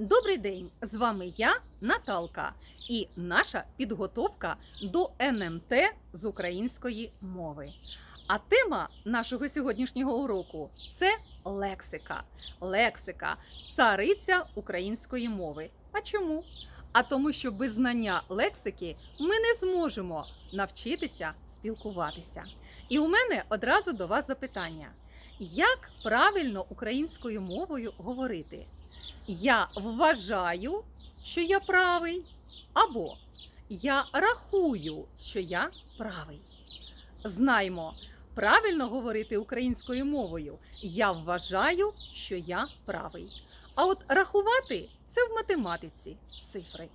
Добрий день! З вами я, Наталка, і наша підготовка до НМТ з української мови. А тема нашого сьогоднішнього уроку це лексика. Лексика цариця української мови. А чому? А тому, що без знання лексики ми не зможемо навчитися спілкуватися. І у мене одразу до вас запитання: як правильно українською мовою говорити? Я вважаю, що я правий, або я рахую, що я правий. Знаймо, правильно говорити українською мовою. Я вважаю, що я правий. А от рахувати це в математиці цифри.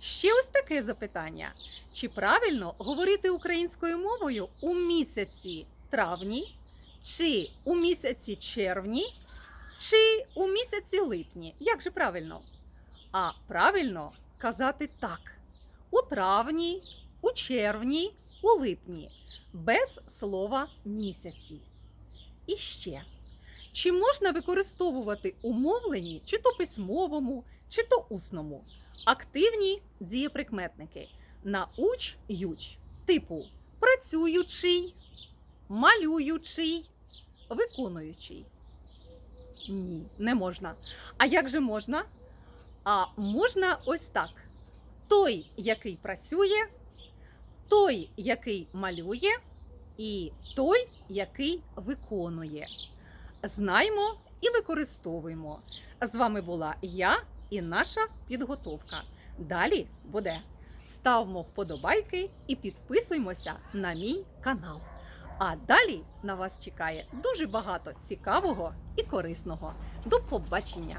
Ще ось таке запитання: чи правильно говорити українською мовою у місяці травні, чи у місяці червні, чи у місяці липні? Як же правильно? А правильно казати так: у травні, у червні, у липні, без слова місяці. І ще. Чи можна використовувати у мовленні, чи то письмовому, чи то усному, активні дієприкметники науч юч, типу працюючий, малюючий, виконуючий? Ні, не можна. А як же можна? А можна ось так: той, який працює, той, який малює, і той, який виконує. Знаймо і використовуємо. З вами була я і наша підготовка. Далі буде. Ставмо вподобайки і підписуємося на мій канал. А далі на вас чекає дуже багато цікавого і корисного. До побачення!